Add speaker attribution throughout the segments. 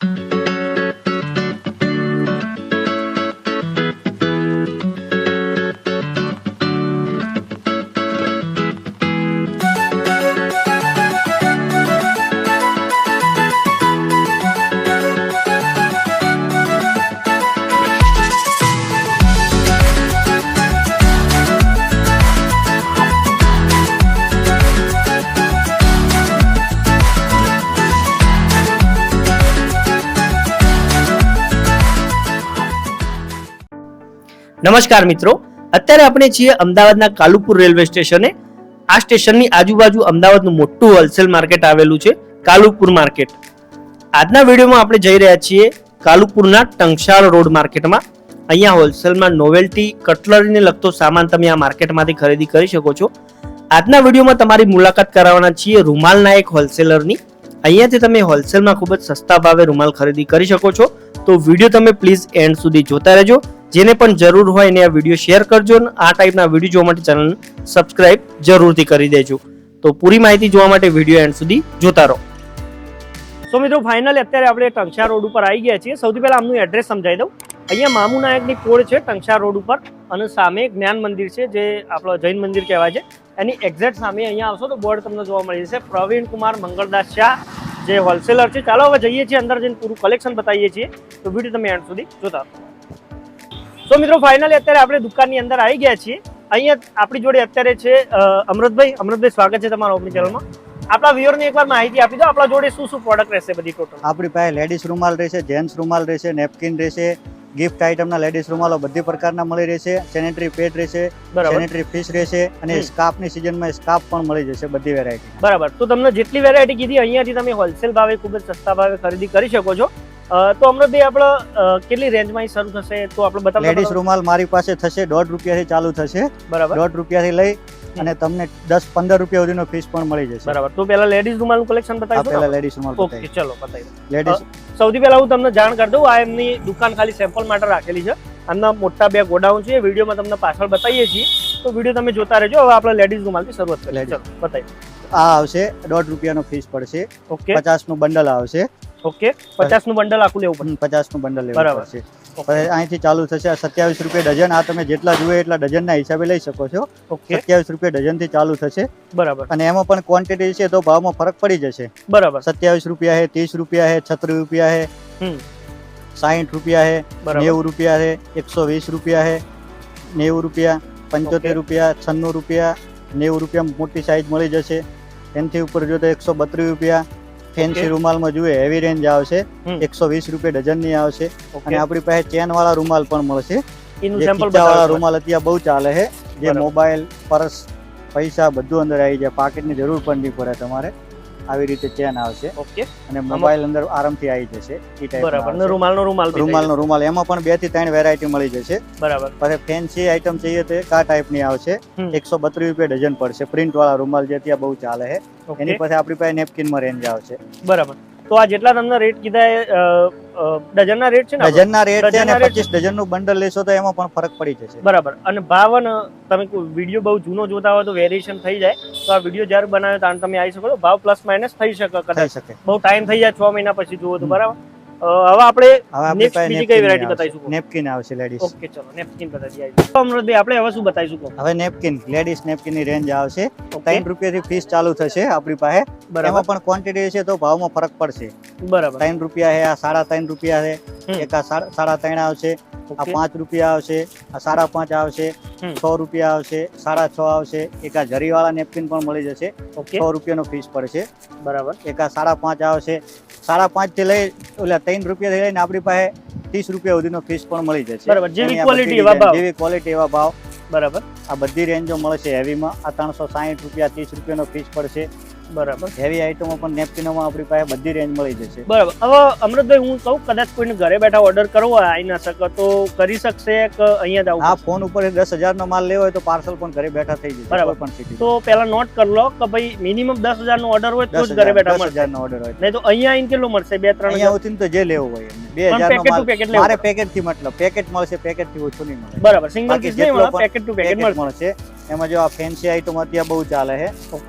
Speaker 1: Mm-hmm. નમસ્કાર મિત્રો. અત્યારે આપણે છીએ અમદાવાદના કાલુપુર રેલવે સ્ટેશને. આ સ્ટેશનની આજુબાજુ અમદાવાદનું મોટું હોલસેલ માર્કેટ આવેલું છે, કાલુપુર માર્કેટ. આજના વિડીયોમાં આપણે જઈ રહ્યા છીએ કાલુપુરના ટંકશાળ રોડ માર્કેટમાં. અહીંયા હોલસેલમાં નોવેલ્ટી કટલરીને લગતો સામાન તમે આ માર્કેટમાંથી ખરીદી કરી શકો છો. આજના વિડીયોમાં તમારી મુલાકાત કરાવવાના છીએ રૂમાલના એક હોલસેલરની. અહીંયાથી તમે હોલસેલમાં ખૂબ જ સસ્તા ભાવે રૂમાલ ખરીદી કરી શકો છો. તો વીડિયો તમે પ્લીઝ એન્ડ સુધી જોતા રહેજો. જેને પણ જરૂર હોય એને આ વીડિયો શેર કરજો અને આ ટાઈપના વીડિયો જોવા માટે ચેનલ સબસ્ક્રાઇબ જરૂરથી કરી દેજો. તો પૂરી માહિતી જોવા માટે વીડિયો એન્ડ સુધી જોતા રહો. સો મિત્રો ફાઇનલી અત્યારે આપણે ટંકશા રોડ ઉપર આવી ગયા છીએ. સૌથી પહેલાં આમનું એડ્રેસ સમજાવી દઉં. અહીંયા મામુ નાયકની પોળ છે ટંકશા રોડ ઉપર અને સામે જ્ઞાન મંદિર છે, જે આપણો જૈન મંદિર કહેવાય છે. એની એક્ઝેક્ટ સામે અહીંયા આવશો તો બોર્ડ તમને જોવા મળી જશે. પ્રવીણ કુમાર મંગળદાસ શાહ, જે હોલસેલર છે. ચાલો હવે જઈએ છીએ, અંદર જઈને પૂરું કલેક્શન બતાવીએ છીએ. તો વીડિયો તમે એન્ડ સુધી જોતા. સો મિત્રો ફાઇનલી અત્યારે આપણે દુકાનની અંદર આવી ગયા છીએ. અહીંયા આપણી જોડે અત્યારે છે અમૃતભાઈ. અમૃતભાઈ સ્વાગત છે તમારા ઓપની ચેનલમાં આપણા વ્યુઅરને એકવાર માહિતી આપી દો આપણા જોડે શું શું પ્રોડક્ટ રહેશે બધી ટોટલ
Speaker 2: આપણી પાસે લેડીઝ રૂમાલ રહેશે જેન્ટ્સ રૂમાલ રહેશે નેપકિન રહેશે ગિફ્ટ આઇટમના લેડીઝ રૂમાલો બધી પ્રકારના મળી રહેશે સેનેટરી પેડ રહેશે સેનેટરી ફિશ રહેશે અને. સ્કાર્ફની સિઝનમાં સ્કાર્ફ પણ મળી જશે બધી વેરાયટી
Speaker 1: બરાબર. તો તમને જેટલી વેરાયટી કીધી અહીંયાથી તમે હોલસેલ ભાવે ખૂબ જ સસ્તા ભાવે ખરીદી કરી શકો છો. તો અમૃતભાઈ આપણે કેટલી રેન્જમાં શરૂ થશે? તો આપણે બતાવો
Speaker 2: લેડીઝ રૂમાલ મારી પાસે થશે દોઢ રૂપિયાથી ચાલુ થશે.
Speaker 1: બરાબર.
Speaker 2: દોઢ રૂપિયાથી લઈ અને તમને દસ પંદર રૂપિયા સુધીનો ફીસ પણ મળી જશે.
Speaker 1: બરાબર. તો પહેલા લેડીઝ રૂમાલનું કલેક્શન બતાવી
Speaker 2: પહેલા લેડીઝ રૂમાલ
Speaker 1: ઓકે ચલો બતાવી
Speaker 2: લેડીઝ
Speaker 1: સૌથી પહેલા હું તમને જાણ કરી દઉં આ એમની દુકાન ખાલી સેમ્પલ માટે રાખેલી છે. આમના મોટા બે ગોડાઉન છે વિડીયોમાં તમને પાછળ બતાવીએ છીએ. તો વીડિયો તમે જોતા રહેજો. હવે આપણે લેડીઝ રૂમાલથી શરૂઆત કરીએ. ચલો બતાવી
Speaker 2: આ આવશે દોઢ રૂપિયાનો ફીસ પડશે.
Speaker 1: ઓકે
Speaker 2: પચાસનું બંડલ આવશે.
Speaker 1: ઓકે. પચાસનું બંડલ આખું લેવું પડે
Speaker 2: પચાસનું બંડલ લેવું
Speaker 1: બરાબર.
Speaker 2: છે અહીંથી ચાલુ થશે સત્યાવીસ રૂપિયા ડઝન. આ તમે જેટલા જોઈએ એટલા ડઝનના હિસાબે લઈ શકો છો.
Speaker 1: ઓકે.
Speaker 2: સત્યાવીસ રૂપિયા ડઝનથી ચાલુ થશે.
Speaker 1: બરાબર.
Speaker 2: અને એમાં પણ ક્વોન્ટિટી છે તો ભાવમાં ફરક પડી જશે.
Speaker 1: બરાબર.
Speaker 2: સત્યાવીસ રૂપિયા છે ત્રીસ રૂપિયા છે છત્રીસ રૂપિયા છે
Speaker 1: હમ.
Speaker 2: સાહીઠ રૂપિયા
Speaker 1: હે
Speaker 2: નેવું રૂપિયા હે એકસો વીસ રૂપિયા છે નેવું રૂપિયા પંચોતેર રૂપિયા છન્નું રૂપિયા નેવું રૂપિયા મોટી સાઈઝ મળી જશે. એનાથી ઉપર જો તો એકસો બત્રીસ રૂપિયા ફેન્સી. રૂમાલમાં જોઈએ હેવી રેન્જ આવશે એકસો વીસ રૂપિયા ડઝનની આવશે. અને આપણી પાસે ચેન વાળા રૂમાલ પણ મળશે. વાળા રૂમાલ અત્યારે બહુ ચાલે છે. જે મોબાઈલ પર્સ પૈસા બધું અંદર આવી જાય. પાકીટની જરૂર પણ નહીં પડે તમારે. આવી રીતે ચેન આવશે.
Speaker 1: ઓકે.
Speaker 2: અને મોબાઈલ અંદર આરામથી આવી જશે. એ
Speaker 1: બરાબર. ને રૂમાલનો રૂમાલ
Speaker 2: રૂમાલનો રૂમાલ. એમાં પણ બેથી ત્રણ વેરાયટી મળી જશે.
Speaker 1: બરાબર.
Speaker 2: પછી ફેન્સી આઈટમ જોઈએ તો કા ટાઈપની આવશે. એકસો બત્રીસ રૂપિયા ડઝન પડશે. પ્રિન્ટ વાળા રૂમાલ જે ત્યાં બહુ ચાલે છે. એની પાસે આપણી પાસે નેપકિનમાં રેન્જ આવશે.
Speaker 1: બરાબર. તો આ જેટલા તમને રેટ કીધા એ ડઝનના રેટ છે ને?
Speaker 2: ડઝનના રેટ છે અને
Speaker 1: ડઝનના rate
Speaker 2: પચીસ ડઝનનું બંડલ લેશો તો એમાં પણ ફરક પડી જશે.
Speaker 1: બરાબર. અને ભાવ અને તમે વિડિયો બહુ જૂનો જોતા હોય તો વેરિએશન થઈ જાય. તો આ વિડિયો જ્યારે બનાવ્યો ત્યારે તમે આવી શકો ભાવ પ્લસ માઇનસ થઈ શકે કદાચ. બહુ ટાઈમ થઈ જાય છ મહિના પછી જુઓ તો બરાબર? હવે આપણે
Speaker 2: પાસે
Speaker 1: બીજી કઈ
Speaker 2: નેપકિન
Speaker 1: બતાવીશું?
Speaker 2: નેપકિન આવશે લેડીઝ
Speaker 1: ઓકે ચલો નેપકિન બતાવી આવી અમૃતભાઈ આપણે હવે શું બતાવીશું
Speaker 2: હવે નેપકિન લેડીઝ નેપકિનની રેન્જ આવશે. ત્રણ રૂપિયાથી ફીસ ચાલુ થશે આપણી પાસે.
Speaker 1: બરાબર.
Speaker 2: એમાં પણ ક્વોન્ટિટી છે તો ભાવમાં ફરક પડશે.
Speaker 1: બરાબર.
Speaker 2: ત્રણ રૂપિયા છે આ સાડા ત્રણ રૂપિયા છે. એક આ સાડા ત્રણ આવશે. આ પાંચ રૂપિયા આવશે. આ સાડા પાંચ આવશે. છ રૂપિયા આવશે. સાડા છ આવશે. એક આ જરીવાળા નેપકિન પણ મળી જશે. છ રૂપિયાનો ફીસ પડશે.
Speaker 1: બરાબર.
Speaker 2: એક આ સાડા પાંચ આવશે. સાડા પાંચથી લઈ ઓલા ત્રણ રૂપિયા થી લઈને આપણી પાસે ત્રીસ રૂપિયા સુધીનો ફીસ પણ મળી જશે.
Speaker 1: બરાબર. એવા ભાવ.
Speaker 2: જેવી ક્વોલિટી એવા ભાવ.
Speaker 1: બરાબર.
Speaker 2: આ બધી રેન્જો મળશે હેવીમાં આ ત્રણસો સાહીઠ રૂપિયા ત્રીસ રૂપિયાનો ફીસ પડશે.
Speaker 1: બરાબર.
Speaker 2: હેવી આઈટમો પણ નેપકિનોમાં આપણી પાસે બધી રેન્જ મળી જશે.
Speaker 1: બરાબર. હવે અમૃતભાઈ હું કહું કદાચ કોઈને ઘરે બેઠા ઓર્ડર કરવો હોય આવી ના શકે તો કરી શકશે કે અહીંયા જ
Speaker 2: આ ફોન ઉપર દસ હજાર નો માલ લેવો હોય તો પાર્સલ પણ ઘરે બેઠા થઈ જશે
Speaker 1: બરાબર.
Speaker 2: પણ સિટી
Speaker 1: તો પેલા નોટ કરી લો કે ભાઈ મિનિમમ દસ હજાર નો ઓર્ડર હોય તો જ ઘરે બેઠા
Speaker 2: દસ
Speaker 1: મળશે.
Speaker 2: હજાર નો ઓર્ડર હોય
Speaker 1: નહીં તો અહીંયા આવીને કેટલું મળશે? બે ત્રણ હજાર?
Speaker 2: તો જે લેવું હોય બે હજાર
Speaker 1: પેકેટ ટુ
Speaker 2: માલ
Speaker 1: પેકેટ લેવું
Speaker 2: મારે પેકેટથી મતલબ પેકેટ મળશે પેકેટથી ઓછું નહીં મળે.
Speaker 1: બરાબર. સિંગલ પીસ નહીં મળે
Speaker 2: પણ
Speaker 1: પેકેટ ટુ પેકેટ મળશે
Speaker 2: એમાં જો આ ફેન્સી આઈટમ અત્યારે બહુ ચાલે છે.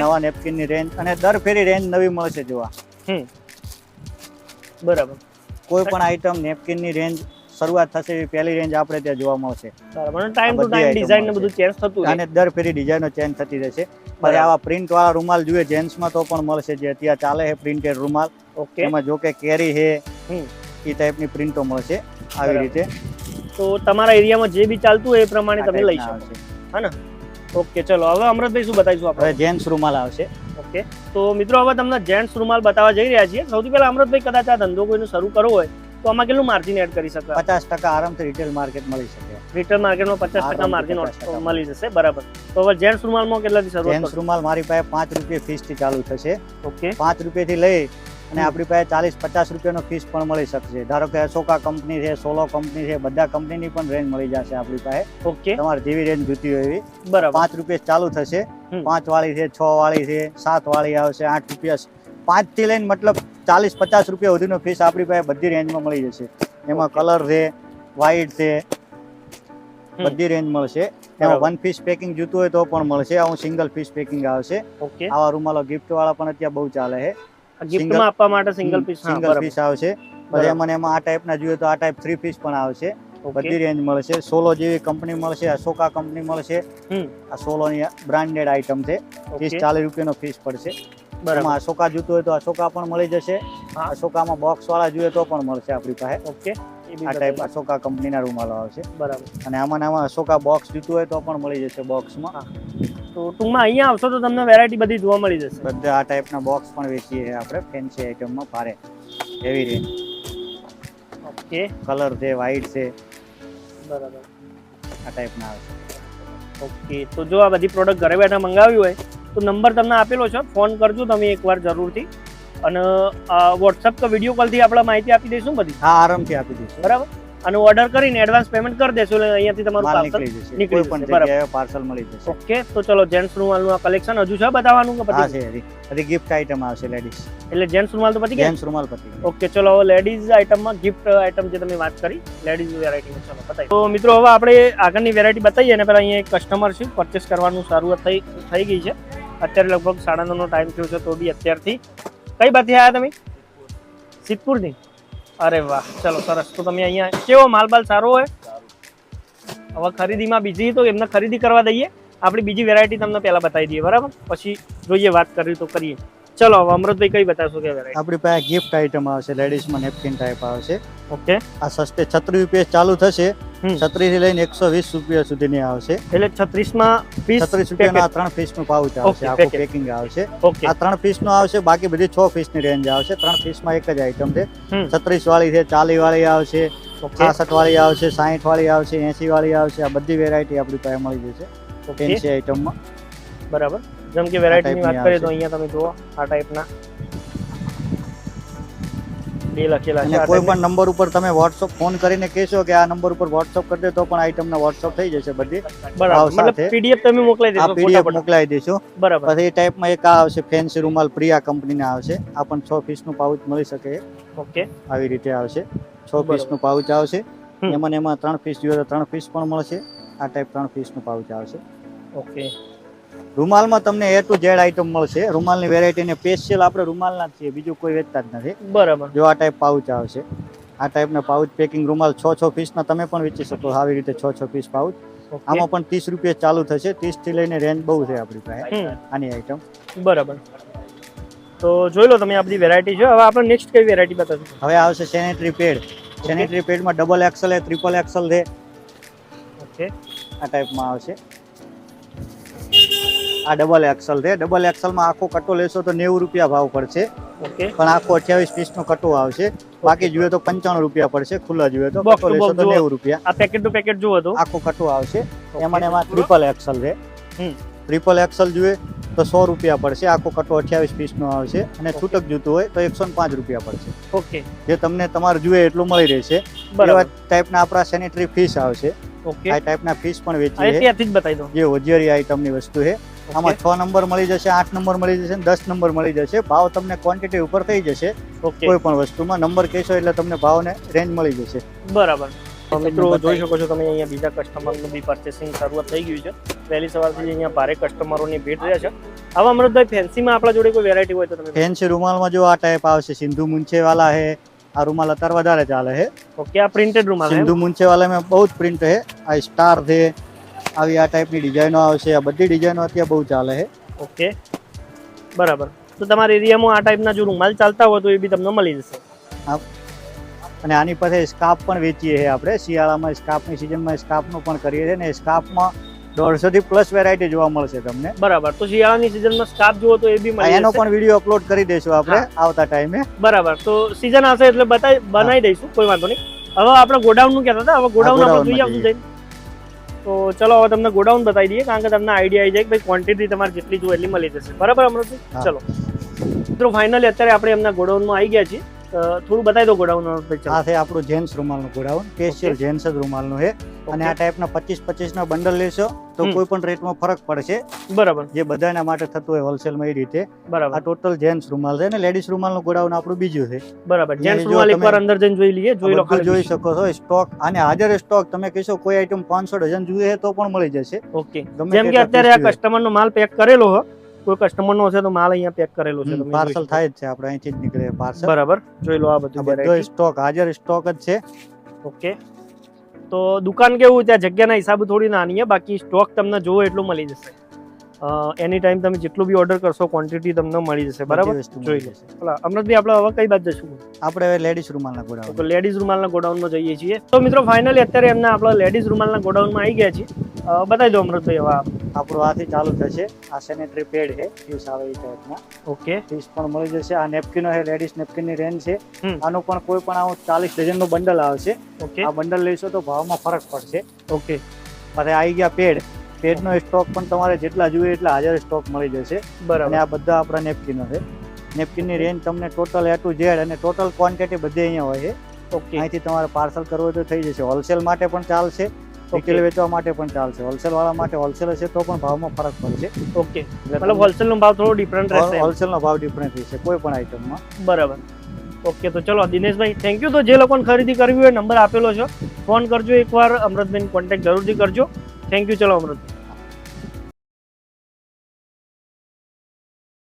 Speaker 2: નવા નેપકિનની રેન્જ અને દર ફેરી રેન્જ નવી મળશે જોવા.
Speaker 1: બરાબર.
Speaker 2: કોઈ પણ આઈટમ નેપકિનની રેન્જ શરૂઆત થશે એવી પહેલી રેન્જ આપણે ત્યાં જોવા મળશે.
Speaker 1: બરાબર. ટાઈમ ટુ ટાઈમ ડિઝાઇન ને બધું ચેન્જ થતું
Speaker 2: અને દર ફેરી ડિઝાઇનો ચેન્જ થતી રહેશે. પણ આવા પ્રિન્ટ વાળા રૂમાલ જોઈએ જેન્ટ્સમાં તો પણ મળશે જે અત્યારે ચાલે છે પ્રિન્ટેડ રૂમાલ.
Speaker 1: ઓકે
Speaker 2: એમાં જો કે કેરી છે. એ ટાઈપની પ્રિન્ટો મળશે આવી રીતે.
Speaker 1: તો તમારા એરિયામાં જે બી ચાલતું હોય એ પ્રમાણે તમે લઈ
Speaker 2: ટાઈપના
Speaker 1: હા
Speaker 2: આવશે.
Speaker 1: ઓકે ચલો હવે અમૃતભાઈ શું બતાવીશું આપણે.
Speaker 2: જેન્ટ્સ રૂમાલ આવશે.
Speaker 1: ઓકે તો મિત્રો હવે તમને જેન્ટ્સ રૂમાલ બતાવવા જઈ રહ્યા છીએ. સૌથી પહેલા અમૃતભાઈ કદાચ આ ધંધો કોઈનો શરૂ કરવો હોય તો આમાં કેટલું માર્જિન એડ કરી શકાય?
Speaker 2: પચાસ ટકા આરામથી રિટેલ માર્કેટ મળી શકે.
Speaker 1: રિટેલ માર્કેટમાં પચાસ ટકા માર્જિન મળી જશે બરાબર. તો હવે જેન્ટ્સ રૂમાલમાં કેટલાથી શરૂ
Speaker 2: જેન્ટ્સ રૂમાલ મારી પાસે પાંચ રૂપિયા ફીસથી ચાલુ થશે.
Speaker 1: ઓકે
Speaker 2: પાંચ રૂપિયાથી લઈ અને આપણી પાસે ચાલીસ પચાસ રૂપિયાનો ફીસ પણ મળી શકશે. ધારો કે અશોકા કંપની છે સોલો કંપની છે બધા કંપનીની પણ રેન્જ મળી જશે આપણી પાસે.
Speaker 1: ઓકે
Speaker 2: તમારે જેવી રેન્જ જોતી હોય એવી.
Speaker 1: બરાબર.
Speaker 2: પાંચ રૂપિયા ચાલુ થશે. પાંચ વાળી છે છ વાળી છે સાત વાળી આવશે આઠ રૂપિયા પાંચથી લઈને મતલબ ચાલીસ પચાસ રૂપિયા સુધીનો ફીસ આપણી પાસે બધી રેન્જમાં મળી જશે. એમાં કલર છે વ્હાઈટ છે બધી રેન્જ મળશે. એમાં વન પીસ પેકિંગ જોતું હોય તો પણ મળશે. આવું સિંગલ પીસ પેકિંગ આવશે. આવા રૂમાલો ગિફ્ટ વાળા પણ અત્યારે બહુ ચાલે છે.
Speaker 1: ગિફ્ટમાં આપવા માટે સિંગલ પીસ
Speaker 2: સિંગલ પીસ આવશે. પછી
Speaker 1: મને
Speaker 2: એમાં આ ટાઈપના જોઈએ તો આ ટાઈપ થ્રી પીસ પણ આવશે. બધી રેન્જ મળશે. સોલો જેવી કંપની મળશે અશોકા કંપની મળશે. આ સોલોની બ્રાન્ડેડ આઈટમ છે. ત્રીસ ચાલીસ રૂપિયાનો ફીસ પડશે.
Speaker 1: બરાબર.
Speaker 2: એમાં અશોકા જોતું હોય તો અશોકા પણ મળી જશે. અશોકામાં બોક્સ વાળા જોઈએ તો પણ મળશે આપણી પાસે.
Speaker 1: ઓકે
Speaker 2: આ ટાઈપ. અશોકા કંપનીના રૂમાલો આવશે.
Speaker 1: બરાબર.
Speaker 2: અને આમાં આમાં અશોકા બોક્સ જોતું હોય તો પણ મળી જશે બોક્સમાં
Speaker 1: તો ટૂંકમાં અહીંયા આવશો તો તમને વેરાયટી બધી જોવા મળી જશે.
Speaker 2: બધા આ ટાઈપના બોક્સ પણ વેચીએ છીએ આપણે ફેન્સી આઈટમમાં ભારે. એવી રેન્જ
Speaker 1: ઓકે
Speaker 2: કલર છે વ્હાઈટ છે.
Speaker 1: બરાબર.
Speaker 2: આ ટાઈપના આવશે
Speaker 1: ઓકે તો જો આ બધી પ્રોડક્ટ ઘરે બેઠા મંગાવી હોય તો નંબર તમને આપેલો છે. ફોન કરજો તમે એકવાર જરૂરથી. અને વોટ્સઅપ કે વીડિયો કોલથી આપણે માહિતી આપી દઈશું બધી?
Speaker 2: હા આરામથી આપી દઈશું.
Speaker 1: બરાબર? અને ઓર્ડર કરીને એડવાન્સ પેમેન્ટ કરી દેશો એટલે અહીંયાથી તમારું પાર્સલ
Speaker 2: નીકળી જશે.
Speaker 1: બરાબર.
Speaker 2: પાર્સલ મળી જશે.
Speaker 1: ઓકે તો ચલો જેન્ટ્સ રૂમાલનું આ કલેક્શન હજુ છે બતાવવાનું કે પછી?
Speaker 2: છે. હજી ગિફ્ટ આઇટમ આવશે લેડીઝ
Speaker 1: એટલે જેન્ટ્સ રૂમાલ તો પછી
Speaker 2: જેન્ટ્સ રૂમાલ ગયા.
Speaker 1: ઓકે ચલો હવે લેડીઝ આઇટમમાં ગિફ્ટ આઇટમ જે તમે વાત કરી લેડીઝ વેરાયટીમાં ચલો બતાવી તો મિત્રો હવે આપણે આગળની વેરાયટી બતાવીએ ને પહેલાં અહીંયા એક કસ્ટમર છે પરચેસ કરવાનું શરૂઆત થઈ થઈ ગઈ છે. અત્યારે લગભગ સાડા નવનો ટાઈમ થયો છે તો બી અત્યારથી. કઈ બાથી આવ્યા તમે? સિદ્ધપુરથી? અરે વાહ ચલો સરસ. તો તમે અહીંયા કેવો માલબાલ સારો હોય? હવે ખરીદીમાં બીજી તો એમને ખરીદી કરવા દઈએ. આપણી બીજી વેરાયટી તમને પહેલા બતાવી દઈએ બરાબર? પછી જોઈએ વાત કરવી તો કરીએ. ચલો હવે અમૃતભાઈ કઈ બતાવશો કે વેરાયટી
Speaker 2: આપણી પાસે ગિફ્ટ આઈટમ આવશે લેડીઝમાં નેપકિન ટાઈપ આવશે.
Speaker 1: ઓકે
Speaker 2: આ સસ્તે છત્રીસ રૂપિયા ચાલુ થશે. છત્રીસથી લઈને એકસો વીસ રૂપિયા સુધીની આવશે.
Speaker 1: એટલે છત્રીસમાં
Speaker 2: છત્રીસ રૂપિયા ત્રણ પીસનું પાઉચ આવશે આખું પેકિંગ આવશે. આ ત્રણ પીસનું આવશે બાકી બધી છ પીસની રેન્જ આવશે. ત્રણ પીસમાં એક જ આઈટમ છે. છત્રીસ વાળી છે ચાલીસ વાળી આવશે છાસઠ વાળી આવશે સાહીઠ વાળી આવશે એસી વાળી આવશે આ બધી વેરાયટી આપણી પાસે મળી જશે. આઈટમ આઈટમમાં
Speaker 1: બરાબર. જેમ કે વેરાયટીની
Speaker 2: વાતની
Speaker 1: કરીએ તો અહીંયા તમે જુઓ આ ટાઈપના બે લખેલા છે
Speaker 2: કોઈ પણ નંબર ઉપર તમે વોટ્સઅપ ફોન કરીને કહેશો કે આ નંબર ઉપર વોટ્સઅપ કરી દે તો પણ આઈટમ WhatsApp થઈ જશે બધી.
Speaker 1: ની. બરાબર મતલબ. પીડીએફ તમે મોકલાઈ દેશો
Speaker 2: પીડીએફ
Speaker 1: ફોટા
Speaker 2: મોકલાવી
Speaker 1: બરાબર.
Speaker 2: પછી એ ટાઈપમાં એક આ આવશે ફેન્સી રૂમાલ પ્રિયા કંપનીના આવશે. આ પણ 6 પીસનું પાઉચ મળી શકે.
Speaker 1: ઓકે.
Speaker 2: આવી રીતે આવશે. છ
Speaker 1: બરાબર.
Speaker 2: પીસનું પાઉચ આવશે. એમાં ને એમાં ત્રણ પીસ જોઈએ તો ત્રણ પીસ પણ મળશે. આ ટાઈપ ત્રણ પીસનું પાઉચ આવશે.
Speaker 1: ઓકે.
Speaker 2: રૂમાલમાં તમને એ ટુ ઝેડ આઈટમ મળશે. રૂમાલની વેરાયટી ને સ્પેશિયલ આપણે રૂમાલના જ છીએ. બીજું કોઈ વેચતા જ નથી.
Speaker 1: બરાબર.
Speaker 2: જો આ ટાઈપ પાઉચ આવશે. આ ટાઈપના પાઉચ પેકિંગ રૂમાલ છ છ પીસના તમે પણ વેચી શકો આવી રીતે છ છ પીસ પાઉચ આમાં પણ ત્રીસ રૂપિયા ચાલુ થશે. ત્રીસથી લઈને રેન્જ બહુ છે આપણી પાસે. આની આઈટમ
Speaker 1: બરાબર. તો જોઈ લો તમે આ બધી વેરાયટી છે. હવે આપણે નેક્સ્ટ કઈ વેરાયટી બતાવશું?
Speaker 2: હવે આવશે સેનેટરી પેડ સેનેટરી પેડમાં ડબલ એક્સલ એ ટ્રિપલ એક્સલ છે.
Speaker 1: ઓકે
Speaker 2: આ ટાઈપમાં આવશે. આ ડબલ એક્સલ છે. ડબલ એક્સલમાં આખો કટો લેશો તો નેવું રૂપિયા ભાવ પડશે. પણ આખો અઠ્યાવીસ પીસનો કટો આવશે. બાકી જોઈએ તો પંચાણું રૂપિયા પડશે. ખુલ્લા જોઈએ તો
Speaker 1: Box
Speaker 2: કટો લેશો તો નેવું રૂપિયા.
Speaker 1: આ પેકેટ ટુ પેકેટ જુઓ તો.
Speaker 2: આખો કટો આવશે. એમાં ને એમાં ટ્રિપલ એક્સલ છે. ટ્રિપલ એક્સલ જોઈએ તો સો રૂપિયા પડશે. આખો કટો અઠ્યાવીસ પીસનો આવશે. અને છૂટક જૂતું હોય તો એકસો પાંચ રૂપિયા પડશે.
Speaker 1: ઓકે.
Speaker 2: જે તમને તમારે જોઈએ એટલું મળી રહેશે. એવા ટાઈપના આપણા સેનેટરી ફીસ આવશે.
Speaker 1: ઓકે.
Speaker 2: આ ટાઈપના ફીસ પણ વેચી.
Speaker 1: ત્યાંથી જ બતાવી દો
Speaker 2: જે હોજિયરી આઈટમની વસ્તુ છે. આમાં છ નંબર મળી જશે આઠ નંબર મળી જશે દસ નંબર મળી જશે. ભાવ તમને ક્વોન્ટિટી ઉપર થઈ જશે. કોઈ પણ વસ્તુમાં નંબર કહેશો એટલે તમને ભાવને રેન્જ મળી જશે.
Speaker 1: બરાબર. મિત્રો જોઈ શકો છો તમે અહીંયા બીજા કસ્ટમરનું બી પરચેસિંગ શરૂઆત થઈ ગયું છે. પહેલી સવારથી અહીંયા ભારે કસ્ટમરોની ભીડ રહ્યા છે. આવા અમૃતભાઈ ફેન્સીમાં આપણા જોડે કોઈ વેરાયટી હોય તો તમે
Speaker 2: ફેન્સી રૂમાલમાં જો આ ટાઈપ આવશે સિંધુ મુંછેવાલા હે આ રૂમાલ અત્યારે વધારે ચાલે છે
Speaker 1: ઓકે આ પ્રિન્ટેડ રૂમાલ
Speaker 2: સિંધુ મુંછેવાલા મેં બહુ જ પ્રિન્ટ હે આ સ્ટાર છે આવી આ ટાઈપની ડિઝાઇનો આવશે. આ બધી ડિઝાઇનો અત્યારે બહુ ચાલે છે.
Speaker 1: ઓકે. બરાબર. તો તમારા એરિયામાં આ ટાઈપના જો રૂમાલ ચાલતા હોય તો એ બી તમને મળી જશે.
Speaker 2: અને આની પાસે સ્કાર્ફ પણ વેચીએ છીએ આપણે. શિયાળામાં સ્કાર્ફની સિઝનમાં સ્કાર્ફનું પણ કરીએ છીએ ને સ્કાર્ફમાં દોઢસોથી પ્લસ વેરાયટી જોવા મળશે તમને.
Speaker 1: બરાબર. તો શિયાળાની સિઝનમાં સ્કાર્ફ જુઓ તો એ બી મળી
Speaker 2: એનો પણ વીડિયો અપલોડ કરી દઈશું આપણે આવતા ટાઈમે
Speaker 1: બરાબર. તો સિઝન આવશે એટલે બતાવી બનાવી દઈશું. કોઈ વાંધો નહીં. હવે આપણે ગોડાઉનનું કહેતા હતા. હવે ગોડાઉન આપણે જોઈએ આવશું જઈને. તો ચલો હવે તમને ગોડાઉન બતાવી દઈએ કારણ કે તમને આઈડિયા આવી જાય કે ભાઈ ક્વોન્ટિટી તમારે જેટલી જોઈએ એટલી મળી જશે. બરાબર અમૃતજી. ચલો. મિત્રો ફાઇનલી અત્યારે આપણે એમના ગોડાઉનમાં આવી ગયા છીએ. થોડું બતાવી દો ગોડાઉન
Speaker 2: આ છે આપણું જેન્ટ્સ રૂમાલનું ગોડાઉન. સ્પેશિયલ જેન્ટ્સ જ રૂમાલનું છે. અને આ ટાઈપના પચીસ પચીસ ના બંડલ લેશો તો કોઈ પણ રેટમાં ફરક પડશે.
Speaker 1: બરાબર.
Speaker 2: જે બધાના માટે થતું હોય હોલસેલમાં એ રીતે. આ
Speaker 1: બરાબર
Speaker 2: ટોટલ જેન્ટ્સ રૂમાલ છે અને લેડીઝ રૂમાલનું ગોડાઉન આપણું બીજું છે.
Speaker 1: બરાબર. જેન્ટ્સ રૂમાલ એકવાર અંદર જઈને જોઈ લઈએ જોઈ લો
Speaker 2: જોઈ શકો છો સ્ટોક અને હાજર સ્ટોક તમે કહેશો કોઈ આઈટમ પાંચસો ડઝન જોઈએ તો પણ મળી જશે.
Speaker 1: ઓકે જેમ કે અત્યારે આ
Speaker 2: piece
Speaker 1: કસ્ટમર નો માલ પેક કરેલો હોય કોઈ કસ્ટમર નો હશે તો માલ અહીંયા પેક કરેલો છે. તમે
Speaker 2: પાર્સલ થાય જ છે આપણે અહીંથી જ નીકળે પાર્સલ
Speaker 1: બરાબર જોઈ લો આ
Speaker 2: આ
Speaker 1: બધું
Speaker 2: બધો સ્ટોક હાજર સ્ટોક જ છે.
Speaker 1: ઓકે. તો દુકાન કેવું ત્યાં જગ્યાના હિસાબે થોડી નાની છે બાકી સ્ટોક તમને જોવો એટલું મળી જશે. એની ટાઈમ તમે જેટલું બી ઓર્ડર કરશો ક્વોન્ટિટી તમને મળી જશે બરાબર? જોઈ
Speaker 2: લેશે.
Speaker 1: ભલા અમૃતભાઈ આપણે હવે કઈ બાજુ જશું?
Speaker 2: આપણે હવે લેડીઝ રૂમાલના ગોડાઉન
Speaker 1: તો લેડીઝ રૂમાલના ગોડાઉનમાં જઈએ છીએ. તો મિત્રો ફાઇનલી અત્યારે એમને આપણે લેડીઝ રૂમાલના ગોડાઉનમાં આવી ગયા છીએ બતાવી દો અમૃતભાઈ હવે આપ.
Speaker 2: આપણું આથી ચાલુ થશે. આ સેનેટરી પેડ છે પીસ આવે એ ટાઈપના
Speaker 1: ઓકે.
Speaker 2: પીસ પણ મળી જશે. આ નેપકિનો છે લેડીઝ નેપકિનની રેન્જ છે. આનું પણ કોઈ પણ આવું ચાલીસ ડઝનનું બંડલ આવશે.
Speaker 1: ઓકે.
Speaker 2: આ બંડલ લેશો તો ભાવમાં ફરક પડશે.
Speaker 1: ઓકે.
Speaker 2: પછી આવી ગયા પેડ પેડનો સ્ટોક પણ તમારે જેટલા જોઈએ એટલા હાજર સ્ટોક મળી જશે. અને
Speaker 1: બરાબર
Speaker 2: આ બધા આપણા નેપકિનો છે. નેપકિનની રેન્જ તમને ટોટલ એ ટુ ઝેડ અને ટોટલ ક્વોન્ટિટી બધી અહીંયા હોય છે.
Speaker 1: ઓકે.
Speaker 2: અહીંથી તમારે પાર્સલ કરવું હોય તો થઈ જશે. હોલસેલ માટે પણ ચાલશે. રિટેલ વેચવા માટે પણ ચાલશે. હોલસેલ વાળા માટે હોલસેલ હશે તો પણ ભાવમાં ફરક પડશે.
Speaker 1: ઓકે. મતલબ હોલસેલ નો ભાવ થોડો ડિફરન્ટ રહેશે
Speaker 2: હોલસેલનો ભાવ ડિફરન્ટ રહેશે કોઈ પણ આઈટમમાં
Speaker 1: બરાબર. ઓકે તો ચલો દિનેશભાઈ થેન્ક યુ તો જે લોકોને ખરીદી કરવી હોય નંબર આપેલો છે. ફોન કરજો એકવાર. અમૃતબેન કોન્ટેક્ટ જરૂરથી કરજો. થેન્ક યુ ચલો અમૃત